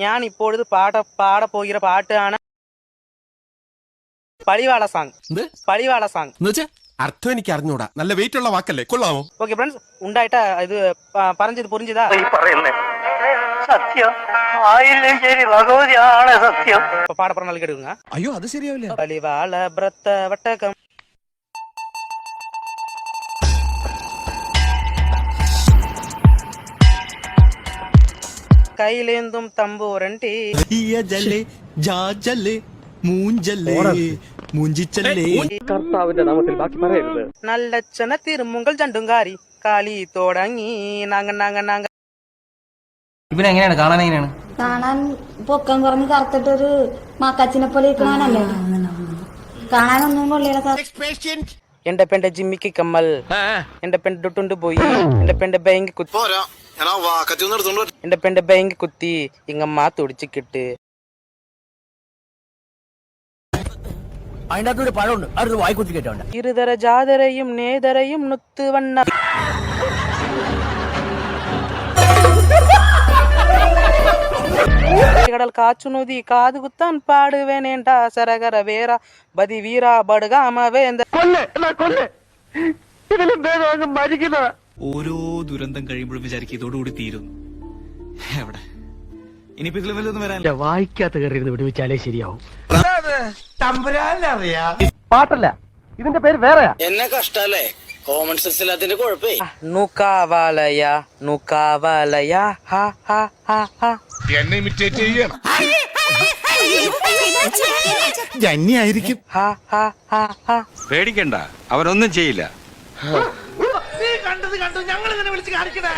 ഞാൻ ഇപ്പോഴത് പാട പാട പോകിற പാട്ടാണ് പളിവാള സാങ് പളിവാള സാങ് അർത്ഥം എനിക്ക് അറിഞ്ഞൂടാ. നല്ല വെയിറ്റ് ഉള്ള വാക്കല്ലേ? കൊള്ളാമോ? ഓക്കെ ഫ്രണ്ട്സ് ഉണ്ടായിട്ടാ ഇത് പറഞ്ഞത് പുറിഞ്ചതാ പറയുന്നേ. സത്യം. ആയില്ലേരി ഭഗവതി ആണ് സത്യം പാടപ്പറ നൽകി എടുക്കുക അയ്യോ അത് ശരിയാവില്ല. പലിവാള വ്രത്ത വട്ടകം കയ്യിലേന്തും തമ്പൂരണ്ടി. കർത്താവിന്റെ നാമത്തിൽ ബാക്കി പറയരുത്. നല്ലച്ചന തിരുമുങ്കൾ ചണ്ടുംകാരി കാളി തോടങ്ങി നങ്ങ നങ്ങ നങ്ങ. ഇവനെ എങ്ങനെയാണ് കാണാൻ എങ്ങനെയാണ്? കാണാൻ പൊക്കം കുറഞ്ഞ് കറുത്തിട്ടൊരു മാക്കാച്ചിനെ പോലെ ഇരിക്കണല്ലേ കാണാനൊന്നും കൊള്ളില്ല എന്റെ പെണ്ടെ ജിമ്മിക്ക് കമ്മൽ. എന്റെ പെണ്ണ് ഡുട്ടുണ്ട് പോയി. എന്റെ പെണ്ണ് ബാങ്ക് കുത്തി പോരാ ഞാൻ ആ വാക്കത്തി ഒന്ന് എടുത്തോണ്ട് എന്റെ പെണ്ടെ ബാങ്ക് കുത്തി ഇങ്ങമ്മ തുടിച്ചിക്കിട്ട് അതിൻ്റെ അകത്തൊരു പഴമുണ്ട് അടുത്ത് വായിക്കുത്തി കേട്ടോണ്ട് ഇരുതര ജാതരയും നേതരയും നുത്തുവണ്ണ കടൽ കാച്ചു നൂതി കാതു കുത്താൻ പാടുവേനേണ്ട സരകര വേറ ബതി വീര ബടുകാമ വേന്ത ഓരോ ദുരന്തം കഴിയുമ്പോഴും വിചാരിക്കും ഇതോടുകൂടി തീരുന്നു. എവിടെ? ഇനിയിപ്പോ വല്ലതൊന്നും വായിക്കാത്ത കയറി വിടുവിച്ചാലേ ശരിയാവും. പാട്ടല്ല ഇതിന്റെ പേര് വേറെയാ. Common sense ഇല്ലാത്തിന്റെ കുഴപ്പേ. നുക്കാവാലയ നുക്കാവാലയ എന്നെ ഇമിറ്റേറ്റ് ചെയ്യണം. ജന്യായിരിക്കും. ഹ ഹ ഹ ഹ. പേടിക്കണ്ട അവരൊന്നും ചെയ്യില്ല. കണ്ടത് കണ്ടു ഞങ്ങൾ ഇങ്ങനെ വിളിച്ച് കാണിക്കണേ.